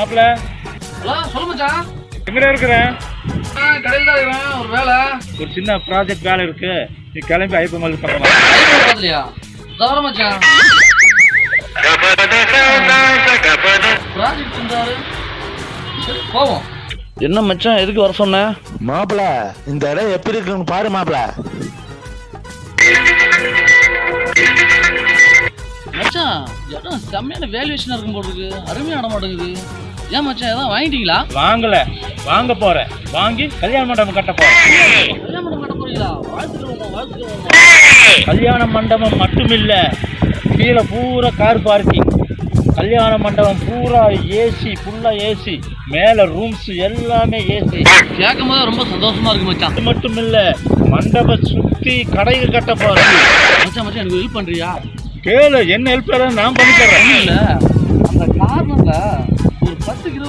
Hello மாப்பிள்ள hello சொல்லு மச்சான். எங்கடா இருக்கிற? ஆ, கடையில் தான் ஒரு வேலை. ஒரு சின்ன ப்ராஜெக்ட் வேலை இருக்கு. நீ கிளம்பி ஐபோன் பார்த்துலையா தவிர மச்சான். ப்ராஜெக்ட் இருந்தாரு சரி போவோம். என்ன மச்சான் எதுக்கு வர சொன்ன? மாப்பிள இந்த இடம் எப்படி இருக்குன்னு பாரு மாப்பிள. மச்சான் இடம் செம்மையான வேல்யூவேஷன் இருக்கும் போல இருக்கு. அருமையான மாட்டேங்குது. ஏன் மச்சான் எதாவது வாங்கிட்டீங்களா? வாங்கல. வாங்க போறேன் வாங்கி கல்யாண மண்டபம் கட்ட போறேன் கல்யாணம் பண்ண மாட்ட போறீங்களா? வாழ்த்துக்கிறோம் வாழ்த்துக்கிறோம் கல்யாண மண்டபம் மட்டுமில்ல. கீழே பூரா கார் பார்க்கிங் கல்யாண மண்டபம் பூரா ஏசி ஃபுல்லா ஏசி மேல ரூம்ஸ் எல்லாமே ஏசி கேட்கும் போது ரொம்ப சந்தோஷமா இருக்கு மச்சான். அது மட்டும் இல்ல மண்டபம் சுத்தி கடைகள் கட்ட போறேன் மச்சான் மச்சான் எனக்கு ஹெல்ப் பண்றியா? கேளு என்ன ஹெல்ப் நான் பண்ணி தர்றேன். ஒண்ணும் இல்ல.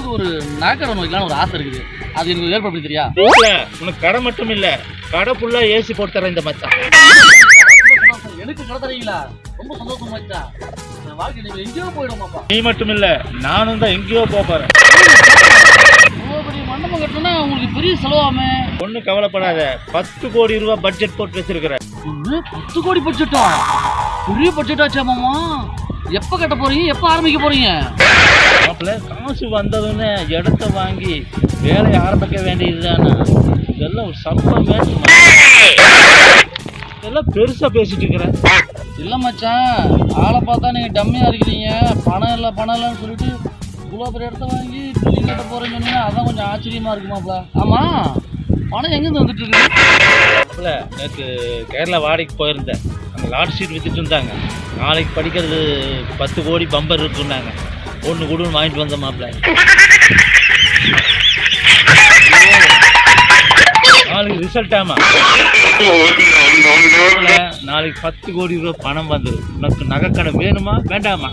இருபது ஒரு நகைக்கடை ஒன்று வைக்கலாம்னு ஒரு ஆசை இருக்குது. அது எனக்கு ஏற்பாடு பண்ணி தெரியா? இல்ல, உனக்கு கடை மட்டும் இல்ல. கடை ஃபுல்லா ஏசி போட்டு தரேன் இந்த மச்சான். எனக்கு கடை தரீங்களா? ரொம்ப சந்தோஷம் மச்சான் என் வாழ்க்கை நீங்க எங்கேயோ போயிடுமாப்பா. நீ மட்டும் இல்ல நானும் தான் எங்கேயோ போறேன். மண்டபம் கட்டணும்னா உங்களுக்கு பெரிய செலவாமே. ஒன்றும் கவலைப்படாத பத்து கோடி ரூபாய் பட்ஜெட் போட்டு வச்சிருக்கிறேன். பத்து கோடி பட்ஜெட்டா பெரிய பட்ஜெட்டாச்சா மாமா. எப்போ கட்ட போறீங்க? எப்போ ஆரம்பிக்க போறீங்க? மாப்பிள்ள காசு வந்ததுன்னு இடத்த வாங்கி வேலையை ஆரம்பிக்க வேண்டியதுதானே? இதெல்லாம் ஒரு சம்பளம் இதெல்லாம் பெருசாக பேசிட்டு இருக்கிறேன் இல்லை மச்சான் ஆளை பார்த்தா நீங்கள் டம்மியாக இருக்கிறீங்க. பணம் இல்லை பணம் இல்லைன்னு சொல்லிட்டு இவ்வளோ பெரிய இடத்த வாங்கி பில்டிங் கட்ட போகிறேன்னு சொன்னீங்கன்னா அதான் கொஞ்சம் ஆச்சரியமாக இருக்குமாப்ல ஆமாம் பணம் எங்கேருந்து வந்துட்டு இருக்கு? மாப்பிள்ள நேற்று கேரளா வாடகைக்கு போயிருந்தேன். அங்கே லாட் ஷீட் வித்துட்டு இருந்தாங்க. நாளைக்கு படிக்கிறது பத்து கோடி பம்பர் இருக்குன்னாங்க. ஒன்று கூடன்னு வாங்கிட்டு வந்தேன் மாப்பிள்ள. நாளைக்கு ரிசல்ட் ஆமா. நாளைக்கு பத்து கோடி ரூபாய் பணம் வந்து உனக்கு நகைக்கடை வேணுமா? வேண்டாமா?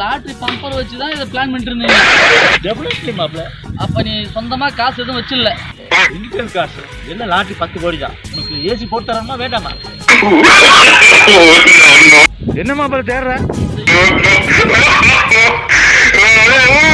லாட்ரி பம்பர் வச்சு தான் இதை பிளான் பண்ணிட்டு இருந்தீங்க டெபினெட்லி மாப்பிள்ள. அப்போ நீ சொந்தமாக காசு எதுவும் வச்சில்ல இன்கம் காசு. என்ன லாட்ரி பத்து கோடி தான் உனக்கு ஏசி போட்டு தரணுமா? வேண்டாமா? என்ன மாப்பிள்ள தேடுற?